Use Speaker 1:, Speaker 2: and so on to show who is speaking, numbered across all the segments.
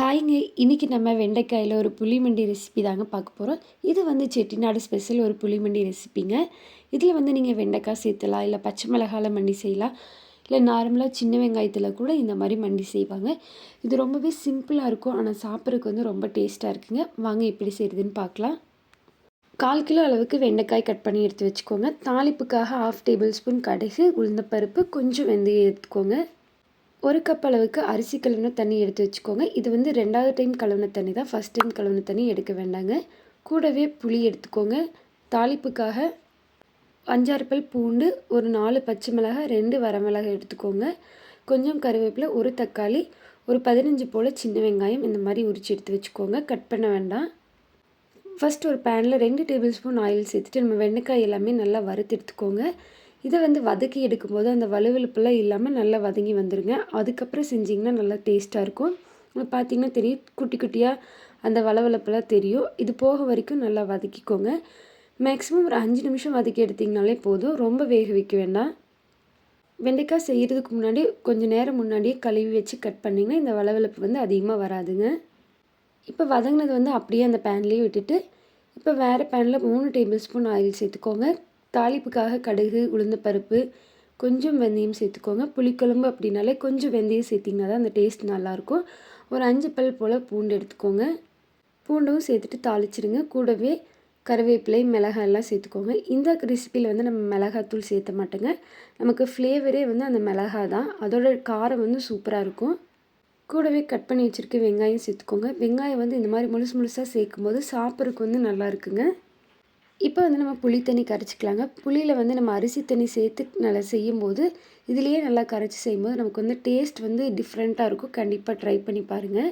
Speaker 1: ஹாய்ங்க இன்றைக்கி நம்ம வெண்டைக்காயில் ஒரு புளிமண்டி ரெசிபி தாங்க பார்க்க போகிறோம் இது வந்து செட்டிநாடு ஸ்பெஷல் ஒரு புளிமண்டி ரெசிபிங்க இதில் வந்து நீங்கள் வெண்டைக்காய் சேர்த்தலாம் இல்லை பச்சை மிளகாவில் மண்டி செய்யலாம் இல்லை நார்மலாக சின்ன வெங்காயத்தில் கூட இந்த மாதிரி மண்டி செய்வாங்க. இது ரொம்பவே சிம்பிளாக இருக்கும் ஆனால் சாப்பிட்றதுக்கு வந்து ரொம்ப டேஸ்ட்டாக இருக்குங்க. வாங்க எப்படி செய்கிறதுன்னு பார்க்கலாம். கால் கிலோ அளவுக்கு வெண்டைக்காய் கட் பண்ணி எடுத்து வச்சுக்கோங்க. தாளிப்புக்காக ஆஃப் டேபிள் ஸ்பூன் கடுகு உளுந்தப்பருப்பு கொஞ்சம் வெந்தயம் எடுத்துக்கோங்க. ஒரு கப் அளவுக்கு அரிசி கழுவின தண்ணி எடுத்து வச்சுக்கோங்க. இது வந்து ரெண்டாவது டைம் கழுவின தண்ணி தான். ஃபஸ்ட் டைம் கழுவின தண்ணி எடுக்க வேண்டாங்க. கூடவே புளி எடுத்துக்கோங்க. தாளிப்புக்காக அஞ்சாறு பல் பூண்டு ஒரு நாலு பச்சை மிளகாய் ரெண்டு வரமிளகாய் எடுத்துக்கோங்க. கொஞ்சம் கருவேப்பிலை ஒரு தக்காளி ஒரு பதினஞ்சு போல் சின்ன வெங்காயம் இந்த மாதிரி உரித்து எடுத்து வச்சுக்கோங்க. கட் பண்ண வேண்டாம். ஃபஸ்ட் ஒரு பேனில் ரெண்டு டேபிள் ஸ்பூன் ஆயில் சேர்த்துட்டு நம்ம வெண்டைக்காய் எல்லாமே நல்லா வறுத்து எடுத்துக்கோங்க. இதை வந்து வதக்கி எடுக்கும்போது அந்த வலுவலுப்பெல்லாம் இல்லாமல் நல்லா வதங்கி வந்துடுங்க அதுக்கப்புறம் செஞ்சிங்கன்னா நல்லா டேஸ்ட்டாக இருக்கும். பார்த்திங்கன்னா தெரியும் குட்டி குட்டியாக அந்த வளவளப்பெல்லாம் தெரியும். இது போக வரைக்கும் நல்லா வதக்கிக்கோங்க. மேக்ஸிமம் ஒரு அஞ்சு நிமிஷம் வதக்கி எடுத்திங்கனாலே போதும். ரொம்ப வேக வைக்க வேண்டாம். வெண்டைக்காய் செய்கிறதுக்கு முன்னாடி கொஞ்சம் நேரம் முன்னாடியே கழுவி வச்சு கட் பண்ணிங்கன்னா இந்த வளவளப்பு வந்து அதிகமாக வராதுங்க. இப்போ வதங்கினது வந்து அப்படியே அந்த பேன்லேயே விட்டுட்டு இப்போ வேறு பேனில் மூணு டேபிள் ஸ்பூன் ஆயில் சேர்த்துக்கோங்க. தாளிப்புக்காக கடுகு உளுந்தப்பருப்பு கொஞ்சம் வெந்தயம் சேர்த்துக்கோங்க. புளிக்குழம்பு அப்படின்னாலே கொஞ்சம் வெந்தயம் சேர்த்திங்கன்னா தான் அந்த டேஸ்ட் நல்லாயிருக்கும். ஒரு அஞ்சு பல் போல் பூண்டு எடுத்துக்கோங்க. பூண்டும் சேர்த்துட்டு தாளிச்சிடுங்க. கூடவே கருவேப்பிலை மிளகாய் எல்லாம் சேர்த்துக்கோங்க. இந்த ரெசிப்பியில் வந்து நம்ம மிளகாத்தூள் சேர்த்த மாட்டோங்க. நமக்கு ஃப்ளேவரே வந்து அந்த மிளகா தான். அதோட காரம் வந்து சூப்பராக இருக்கும். கூடவே கட் பண்ணி வச்சுருக்க வெங்காயம் சேர்த்துக்கோங்க. வெங்காயம் வந்து இந்த மாதிரி முழுசு முழுசாக சேர்க்கும் போது சாப்பிட்றதுக்கு வந்து நல்லா இருக்குங்க. இப்போ வந்து நம்ம புளி தண்ணி கரைச்சிக்கலாங்க. புளியில் வந்து நம்ம அரிசி தண்ணி சேர்த்து நல்லா செய்யும்போது இதுலேயே நல்லா கரைச்சி செய்யும்போது நமக்கு வந்து டேஸ்ட் வந்து டிஃப்ரெண்ட்டாக இருக்கும். கண்டிப்பாக ட்ரை பண்ணி பாருங்கள்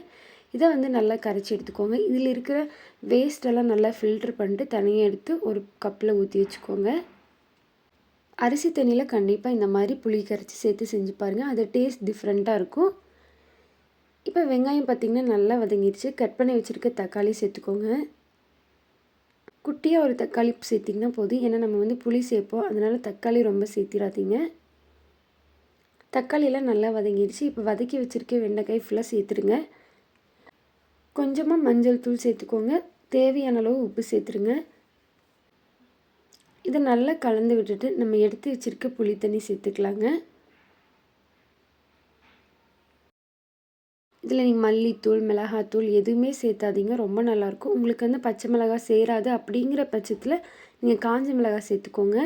Speaker 1: இதை வந்து நல்லா கரைச்சி எடுத்துக்கோங்க. இதில் இருக்கிற வேஸ்ட்டெல்லாம் நல்லா ஃபில்ட்ரு பண்ணிட்டு தனியாக எடுத்து ஒரு கப்பில் ஊற்றி வச்சுக்கோங்க. அரிசி தண்ணியில் கண்டிப்பாக இந்த மாதிரி புளி கரைச்சி சேர்த்து செஞ்சு பாருங்கள் அது டேஸ்ட் டிஃப்ரெண்ட்டாக இருக்கும். இப்போ வெங்காயம் பார்த்திங்கன்னா நல்லா வதங்கிடுச்சு கட் பண்ணி வச்சுருக்க தக்காளி சேர்த்துக்கோங்க. குட்டியாக ஒரு தக்காளி சேர்த்திங்கன்னா போதும். ஏன்னா நம்ம வந்து புளி சேர்ப்போம். அதனால் தக்காளி ரொம்ப சேர்த்திடாதீங்க தக்காளியெல்லாம் நல்லா வதங்கிடுச்சு. இப்போ வதக்கி வச்சுருக்க வெண்டைக்காய் ஃபுல்லாக சேர்த்துருங்க. கொஞ்சமாக மஞ்சள் தூள் சேர்த்துக்கோங்க. தேவையான அளவு உப்பு சேர்த்துருங்க. இதை நல்லா கலந்து விட்டுட்டு நம்ம எடுத்து வச்சுருக்க புளி தண்ணி சேர்த்துக்கலாங்க. இதில் நீங்கள் மல்லித்தூள் மிளகாத்தூள் எதுவுமே சேர்த்தாதீங்க. ரொம்ப நல்லாயிருக்கும். உங்களுக்கு வந்து பச்சை மிளகாய் சேராது அப்படிங்கிற பட்சத்தில் நீங்கள் காஞ்ச மிளகாய் சேர்த்துக்கோங்க.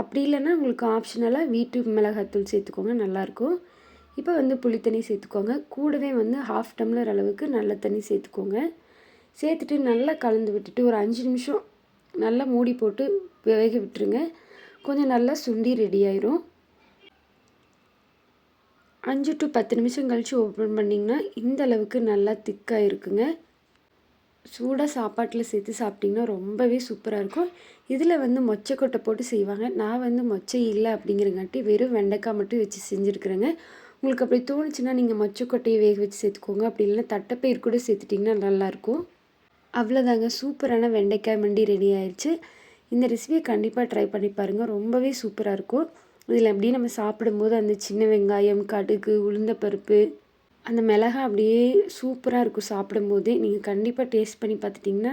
Speaker 1: அப்படி இல்லைன்னா உங்களுக்கு ஆப்ஷனலாக வீட்டு மிளகாத்தூள் சேர்த்துக்கோங்க. நல்லாயிருக்கும். இப்போ வந்து புளி தண்ணி சேர்த்துக்கோங்க. கூடவே வந்து ஹாஃப் டம்ளர் அளவுக்கு நல்ல தண்ணி சேர்த்துக்கோங்க. சேர்த்துட்டு நல்லா கலந்து விட்டுட்டு ஒரு அஞ்சு நிமிஷம் நல்லா மூடி போட்டு வேக விட்டுருங்க. கொஞ்சம் நல்லா சுண்டி ரெடி ஆயிரும். அஞ்சு டு பத்து நிமிஷம் கழித்து ஓப்பன் பண்ணிங்கன்னா இந்த அளவுக்கு நல்லா திக்காக இருக்குங்க. சூடாக சாப்பாட்டில் சேர்த்து சாப்பிட்டிங்கன்னா ரொம்பவே சூப்பராக இருக்கும். இதில் வந்து மொச்சைக்கொட்டை போட்டு செய்வாங்க. நான் வந்து மொச்சை இல்லை அப்படிங்கிறங்காட்டி வெறும் வெண்டைக்காய் மட்டும் வச்சு செஞ்சுருக்குறேங்க. உங்களுக்கு அப்படி தோணுச்சுன்னா நீங்கள் மொச்சைக்கொட்டையை வேக வச்சு சேர்த்துக்கோங்க. அப்படி இல்லைன்னா தட்டைப்பயிர் கூட சேர்த்துட்டிங்கன்னா நல்லாயிருக்கும் அவ்வளோதாங்க சூப்பரான வெண்டைக்காய் மண்டி ரெடி ஆயிடுச்சு இந்த ரெசிபியை கண்டிப்பாக ட்ரை பண்ணி பாருங்கள் ரொம்பவே சூப்பராக இருக்கும். இதில் அப்படியே நம்ம சாப்பிடும்போது அந்த சின்ன வெங்காயம் கடுகு உளுந்தப்பருப்பு அந்த மிளகா அப்படியே சூப்பராக இருக்கும் சாப்பிடும்போதே. நீங்கள் கண்டிப்பாக டேஸ்ட் பண்ணி பார்த்துட்டிங்கன்னா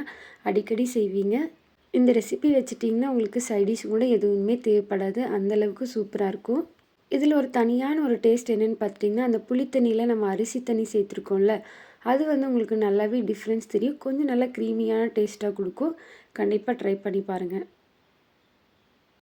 Speaker 1: அடிக்கடி செய்வீங்க. இந்த ரெசிபி வச்சுட்டிங்கன்னா உங்களுக்கு சைடிஷ் கூட எதுவுமே தேவைப்படாது. அந்தளவுக்கு சூப்பராக இருக்கும். இதில் ஒரு தனியான ஒரு டேஸ்ட் என்னென்னு பார்த்துட்டிங்கன்னா அந்த புளித்தண்ணியில் நம்ம அரிசி தண்ணி சேர்த்துருக்கோம்ல அது வந்து உங்களுக்கு நல்லாவே டிஃப்ரென்ஸ் தெரியும். கொஞ்சம் நல்லா க்ரீமியான டேஸ்ட்டாக கொடுக்கும். கண்டிப்பாக ட்ரை பண்ணி பாருங்கள்.